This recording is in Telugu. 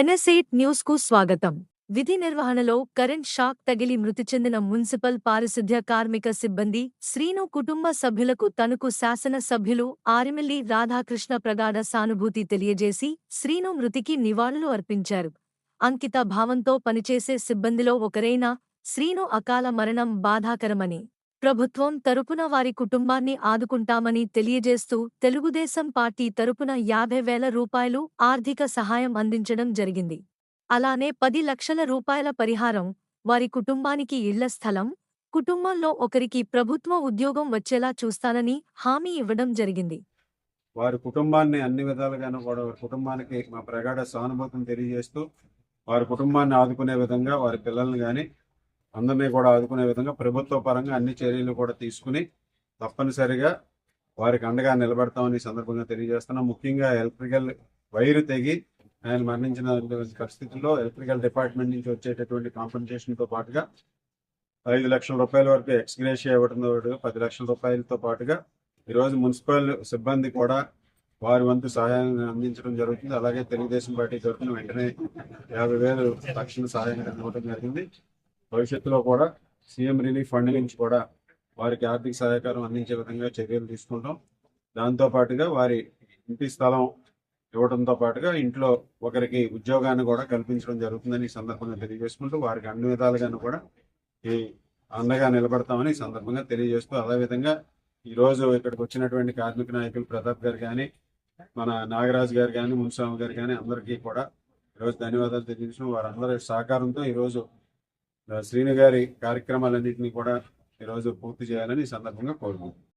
ఎన్ఎస్ఎయిట్ న్యూస్కు స్వాగతం. విధి నిర్వహణలో కరెంట్ షాక్ తగిలి మృతి చెందిన మున్సిపల్ పారిశుద్ధ్య కార్మిక సిబ్బంది శ్రీను కుటుంబ సభ్యులకు తణుకు శాసన సభ్యులు ఆరిమిల్లి రాధాకృష్ణ ప్రగాఢ సానుభూతి తెలియజేసి శ్రీను మృతికి నివాళులు అర్పించారు. అంకిత భావంతో పనిచేసే సిబ్బందిలో ఒకరైన శ్రీను అకాల మరణం బాధాకరమని ప్రభుత్వం తరపున వారి కుటుంబాన్ని ఆదుకుంటామని తెలియజేస్తూ తెలుగుదేశం పార్టీ తరపున యాభై వేల రూపాయలు ఆర్థిక సహాయం అందించడం జరిగింది. అలానే పది లక్షల రూపాయల పరిహారం వారి కుటుంబానికి ఇళ్ళ స్థలం కుటుంబంలో ఒకరికి ప్రభుత్వ ఉద్యోగం వచ్చేలా చూస్తానని హామీ ఇవ్వడం జరిగింది. వారి కుటుంబాన్ని అన్ని విధాలుగాను కూడా వారి కుటుంబానికి మా ప్రగాఢ సానుభూతిని తెలియజేస్తూ వారి కుటుంబాన్ని ఆదుకునే విధంగా వారి పిల్లల్ని కానీ అందరినీ కూడా ఆదుకునే విధంగా ప్రభుత్వ పరంగా అన్ని చర్యలు కూడా తీసుకుని తప్పనిసరిగా వారికి అండగా నిలబడతామని సందర్భంగా తెలియజేస్తున్నాం. ముఖ్యంగా ఎలక్ట్రికల్ వైరు తెగి ఆయన మరణించిన పరిస్థితుల్లో ఎలక్ట్రికల్ డిపార్ట్మెంట్ నుంచి వచ్చేటటువంటి కాంపెన్సేషన్తో పాటుగా ఐదు లక్షల రూపాయల వరకు ఎక్స్గ్రేషియా ఇవ్వడంతో పది లక్షల రూపాయలతో పాటుగా ఈరోజు మున్సిపల్ సిబ్బంది కూడా వారి వంతు సహాయాన్ని అందించడం జరుగుతుంది. అలాగే తెలుగుదేశం పార్టీ తరఫున వెంటనే యాభై వేలు తక్షణ సహాయం ఇవ్వడం జరిగింది. భవిష్యత్తులో కూడా సీఎం రిలీఫ్ ఫండ్ నుంచి కూడా వారికి ఆర్థిక సహకారం అందించే విధంగా చర్యలు తీసుకుంటాం. దాంతో పాటుగా వారి ఇంటి స్థలం ఇవ్వడంతో పాటుగా ఇంట్లో ఒకరికి ఉద్యోగాన్ని కూడా కల్పించడం జరుగుతుందని ఈ సందర్భంగా తెలియజేసుకుంటూ వారికి అన్ని విధాలుగాను కూడా ఈ అండగా నిలబడతామని ఈ సందర్భంగా తెలియజేస్తూ అదేవిధంగా ఈరోజు ఇక్కడికి వచ్చినటువంటి కార్మిక నాయకులు ప్రతాప్ గారు కానీ మన నాగరాజు గారు కానీ మున్స్వామి గారు కానీ అందరికీ కూడా ఈరోజు ధన్యవాదాలు తెలియజేసిన వారందరి సహకారంతో ఈరోజు శ్రీను గారి కార్యక్రమాలన్నింటినీ కూడా ఈరోజు పూర్తి చేయాలని సందర్భంగా కోరుకుంటున్నాను